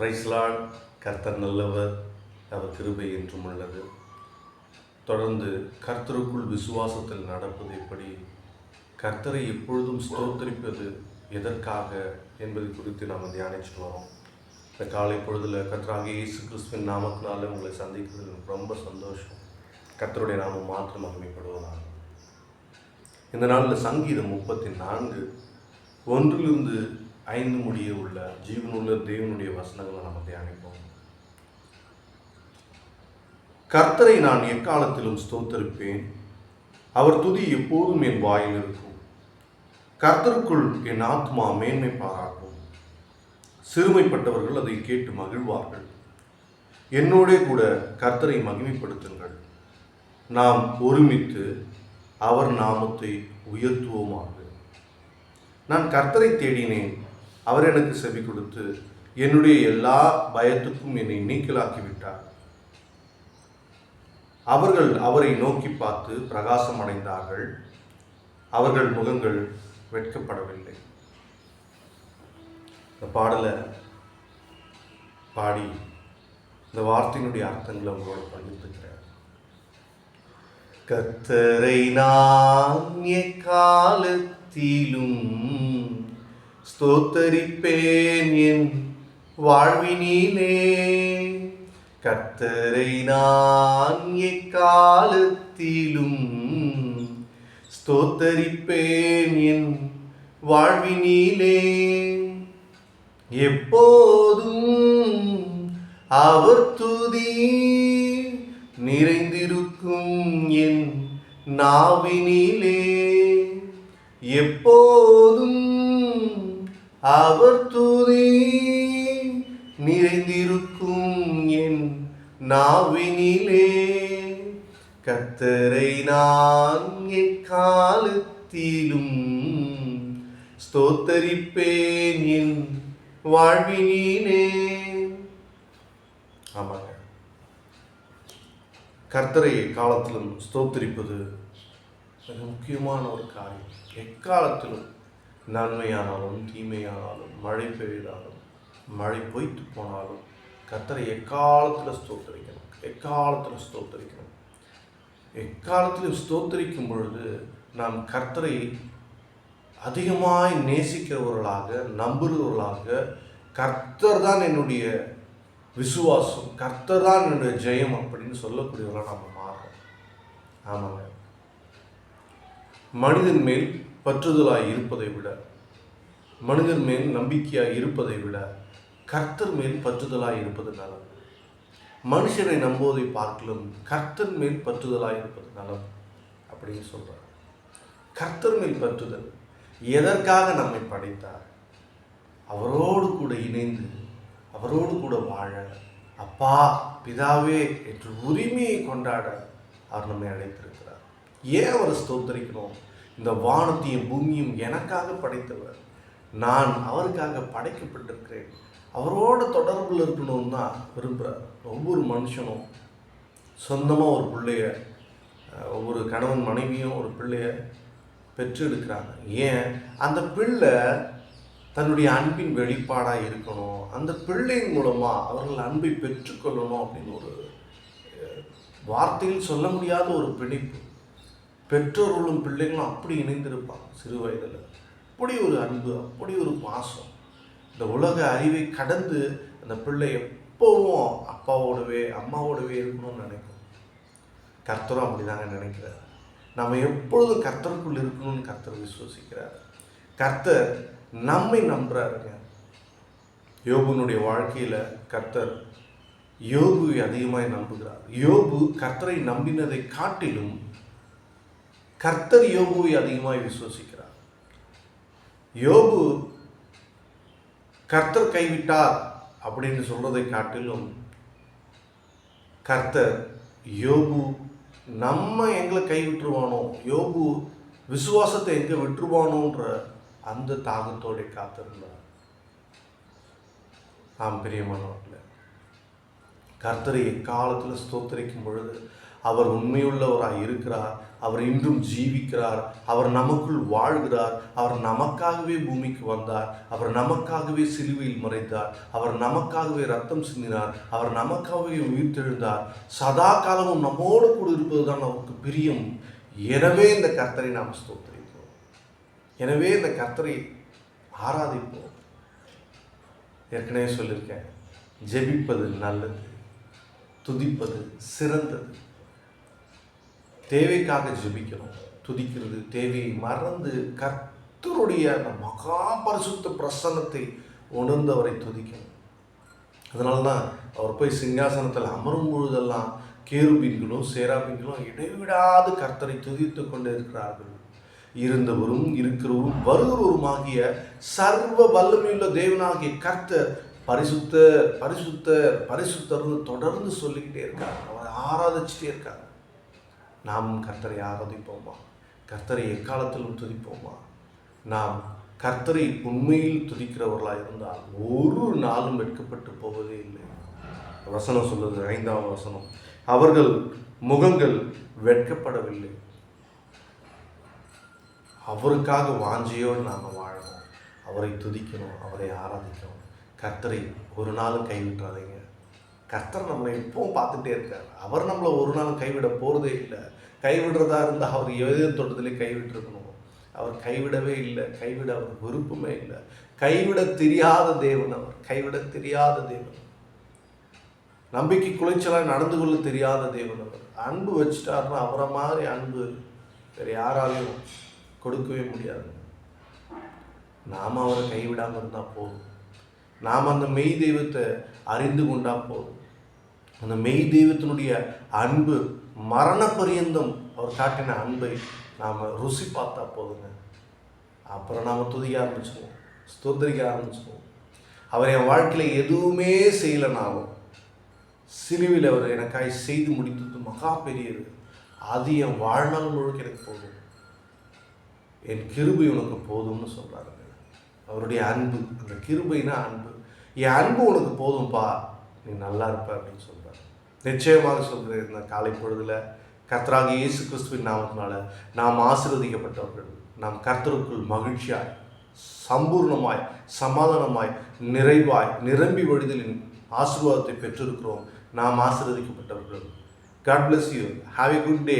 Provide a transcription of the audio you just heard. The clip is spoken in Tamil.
பிரைஸ்லான் கர்த்தர் நல்லவர். அவர் கிருபை என்றும் உள்ளது. தொடர்ந்து கர்த்தருக்குள் விசுவாசத்தில் நடப்பது எப்படி? கர்த்தரை எப்பொழுதும் ஸ்தோத்தரிப்பது எதற்காக என்பது குறித்து நாம் தியானிச்சுட்டு வரோம் இந்த காலை பொழுதில் கர்த்தராக இயேசு கிறிஸ்துவின் நாமத்தினால உங்களை சந்திக்கிறது எனக்கு ரொம்ப சந்தோஷம். கர்த்தருடைய நாமம் மாற்றம் மகிமைப்படுவதாக. இந்த நாளில் சங்கீதம் முப்பத்தி நான்கு. ஒன்றிலிருந்து ஐந்து முடிய உள்ள ஜீவனுள்ள தேவனுடைய வசனங்களை நம்ம தியானிப்போம். கர்த்தரை நான் எக்காலத்திலும் ஸ்தோத்தரிப்பேன். அவர் துதி எப்போதும் என் வாயில் இருக்கும். கர்த்தருக்குள் என் ஆத்மா மேன்மை பாராட்டும். சிறுமைப்பட்டவர்கள் அதை கேட்டு மகிழ்வார்கள். என்னோடே கூட கர்த்தரை மகிமைப்படுத்துங்கள். நாம் ஒருமித்து அவர் நாமத்தை உயர்த்துவோமாக. நான் கர்த்தரை தேடினேன். அவர் எனக்கு செவி கொடுத்து என்னுடைய எல்லா பயத்துக்கும் என்னை நீக்கலாக்கிவிட்டார். அவர்கள் அவரை நோக்கி பார்த்து பிரகாசம் அடைந்தார்கள் அவர்கள் முகங்கள் வெட்கப்படவில்லை. இந்த பாடலை பாடி இந்த வார்த்தையினுடைய அர்த்தங்களை உங்களோட பகிர்ந்துக்கிறேன். கத்தரை நான் எக்காலத்திலும் ஸ்தோத்தரிப்பேன் என் வாழ்வினிலே. கத்தரை நான் எக்காலத்திலும் ஸ்தோத்தரிப்பேன் என் வாழ்வினிலே. எப்போதும் அவர் துதி நிறைந்திருக்கும் என் நாவினிலே. எப்போதும் அவர் துதி நிறைந்திருக்கும் என் நாவினிலே. கத்தரை நான் எக்காலத்திலும் ஸ்தோத்தரிப்பேன் என் வாழ்வினே ஆமாங்க. கர்த்தரை காலத்திலும் ஸ்தோத்தரிப்பது மிக முக்கியமான ஒரு காரியம். எக்காலத்திலும் நன்மையானாலும் தீமையானாலும் மழை பெய்தாலும் மழை பொய்த்து போனாலும் கர்த்தரை எக்காலத்தில் ஸ்தோத்தரிக்கணும்? எக்காலத்தில் ஸ்தோத்தரிக்கணும்? எக்காலத்திலும் ஸ்தோத்தரிக்கும் பொழுது நாம் கர்த்தரை அதிகமாய் நேசிக்கிறவர்களாக நம்புகிறவர்களாக கர்த்தர் தான் என்னுடைய விசுவாசம் கர்த்தர் தான் என்னுடைய ஜெயம் அப்படின்னு சொல்லக்கூடியவர்களாக நம்ம மாறுறோம் ஆமாங்க. மனிதன் மேல் பற்றுதலாய் இருப்பதை விட மனிதன் மேல் நம்பிக்கையாய் இருப்பதை விட கர்த்தர் மேல் பற்றுதலாய் இருப்பது நலம் மனுஷனை நம்புவதை பார்க்கலும் கர்த்தர் மேல் பற்றுதலாய் இருப்பது நலம் அப்படின்னு சொல்கிறார் கர்த்தர் மேல் பற்றுதல் எதற்காக நம்மை படைத்தார்? அவரோடு கூட இணைந்து அவரோடு கூட வாழ அப்பா பிதாவே என்று உரிமையை கொண்டாட அவர் நம்மை அழைத்திருக்கிறார். ஏன் அவரை ஸ்தோத்தரிக்கணும்? இந்த வானத்தையும் பூமியும் எனக்காக படைத்தவர். நான் அவருக்காக படைக்கப்பட்டிருக்கிறேன். அவரோட தொடர்பில் இருக்கணும்னு தான் விரும்புகிறார் ஒவ்வொரு மனுஷனும் சொந்தமாக ஒரு பிள்ளைய ஒவ்வொரு கணவன் மனைவியும் ஒரு பிள்ளைய பெற்றெடுக்கிறாங்க. ஏன்? அந்த பிள்ளை தன்னுடைய அன்பின் வெளிப்பாடாக இருக்கணும். அந்த பிள்ளையின் மூலமாக அவர்கள் அன்பை பெற்றுக்கொள்ளணும் அப்படின்னு ஒரு வார்த்தையில் சொல்ல முடியாத ஒரு பிணைப்பு. பெற்றோர்களும் பிள்ளைகளும் அப்படி இணைந்திருப்பாங்க சிறு வயதில். அப்படி ஒரு அன்பு அப்படி ஒரு பாசம். இந்த உலக அறிவை கடந்து அந்த பிள்ளை எப்போவும் அப்பாவோடவே அம்மாவோடவே இருக்கணும்னு நினைக்கும். கர்த்தரும் அப்படிதாங்க நினைக்கிறார். நம்ம எப்பொழுதும் கர்த்தருக்குள் இருக்கணும்னு கர்த்தர் விசுவசிக்கிறார். கர்த்தர் நம்மை நம்புறாருங்க. யோபுனுடைய வாழ்க்கையில் கர்த்தர் யோபுவை அதிகமாய் நம்புகிறார். யோபு கர்த்தரை நம்பினதை காட்டிலும் கர்த்தர் யோபுவை அதிகமாய் விசுவசிக்கிறார். யோபு கர்த்தர் கைவிட்டார் அப்படின்னு சொல்றதை காட்டிலும் கர்த்தர் யோபு நம்ம எங்களை கைவிட்டுருவானோ? யோபு விசுவாசத்தை எங்க விட்டுருவானோன்ற அந்த தாகத்தோட காத்திருந்தார். ஆம் பிரியமானவர்களே. கர்த்தரை எக்காலத்தில் ஸ்தோத்தரிக்கும் பொழுது அவர் உண்மையுள்ளவராக இருக்கிறார். அவர் இன்றும் ஜீவிக்கிறார். அவர் நமக்குள் வாழ்கிறார். அவர் நமக்காகவே பூமிக்கு வந்தார். அவர் நமக்காகவே சிலுவையில் மறைத்தார் அவர் நமக்காகவே ரத்தம் சிந்தினார். அவர் நமக்காகவே உயிர்த்தெழுந்தார். சதா காலமும் நம்மோடு கூட இருப்பதுதான் நமக்கு பிரியம். எனவே இந்த கர்த்தரை நாம் ஸ்தோத்தரிப்போம். எனவே இந்த கர்த்தரை ஆராதிப்போம். ஏற்கனவே சொல்லியிருக்கேன். ஜெபிப்பது நல்லது. துதிப்பது சிறந்தது. தேவைக்காக ஜெபிக்கணும் துதிக்கிறது தேவையை மறந்து கர்த்தருடைய அந்த மகா பரிசுத்த பிரசன்னத்தை உணர்ந்தவரை துதிக்கணும் அதனால தான் அவர் போய் சிங்காசனத்தில் அமரும் பொழுதெல்லாம் கேருபீன்களும் சேராபீன்களும் இடைவிடாது கர்த்தரை துதித்து கொண்டு இருக்கிறார்கள். இருந்தவரும் இருக்கிறவரும் வருகிறவருமாகிய சர்வ வல்லமையுள்ள தேவனாகிய கர்த்தர் பரிசுத்த பரிசுத்த பரிசுத்தர்னு தொடர்ந்து சொல்லிக்கிட்டே இருக்கார். அவரை ஆராதிச்சுட்டே இருக்கார். நாம் கர்த்தரை ஆராதிப்போமா? கர்த்தரை எக்காலத்திலும் துதிப்போமா? நாம் கர்த்தரை உண்மையில் துதிக்கிறவர்களாக இருந்தால் ஒரு நாளும் வெட்கப்பட்டு போவதே இல்லை. வசனம் சொல்லுது ஐந்தாம் வசனம். அவர்கள் முகங்கள் வெட்கப்படவில்லை. அவருக்காக வாஞ்சியோடு நாம் வாழணும். அவரை துதிக்கணும் அவரை ஆராதிக்கணும். கர்த்தரை ஒரு நாளும் கைவிட்டாதீங்க. கர்த்தர் நம்மளை எப்பவும் பார்த்துட்டே இருக்கார். அவர் நம்மளை ஒரு நாள் கைவிட போகிறதே இல்லை. கைவிடுறதா இருந்தால் அவர் எதே தோட்டத்திலே கைவிட்டிருக்கணும். அவர் கைவிடவே இல்லை. கைவிட அவர் விருப்பமே இல்லை. கைவிட தெரியாத தேவன் அவர். கைவிட தெரியாத தேவன். நம்பிக்கை குலைச்சலாக நடந்து கொள்ள தெரியாத தேவன் அவர். அன்பு வச்சுட்டாருன்னா அவரை மாதிரி அன்பு வேறு யாராலையும் கொடுக்கவே முடியாது. நாம் அவரை கைவிடாமல் இருந்தால் போதும். நாம் அந்த மெய் தெய்வத்தை அறிந்து கொண்டா போதும். அந்த மெய் தெய்வத்தினுடைய அன்பு மரண பரியந்தம் அவர் காட்டின அன்பை நாம் ருசி பார்த்தா போதுங்க. அப்புறம் நாம் துதிக்க ஆரம்பிச்சிடுவோம் ஸ்தோத்திரிக்க ஆரம்பிச்சிடுவோம் அவர் என் வாழ்க்கையில் எதுவுமே செய்யலைனாலும் சிலுவில் அவர் எனக்காய் செய்து முடித்தது மகா பெரியது. அது என் வாழ்நாள் முழுக்க எனக்கு போதும். என் கிருபை உனக்கு போதும்னு சொல்கிறாருங்க அவருடைய அன்பு அந்த கிருபைனா அன்பு. என் அன்பு உனக்கு போதும்பா. நீ நல்லா இருப்ப அப்படின்னு சொல்கிறார் நிச்சயமாக சொல்கிறேன் இந்த காலை பொழுதில் கர்த்தராக இயேசு கிறிஸ்துவின் நாமத்தினால நாம் ஆசீர்வதிக்கப்பட்டவர்கள் நாம் கர்த்தருக்குள் மகிழ்ச்சியாய் சம்பூர்ணமாய் சமாதானமாய் நிறைவாய் நிரம்பி வழிதலின் ஆசீர்வாதத்தை பெற்றிருக்கிறோம். நாம் ஆசீர்வதிக்கப்பட்டவர்கள். God bless you have a good day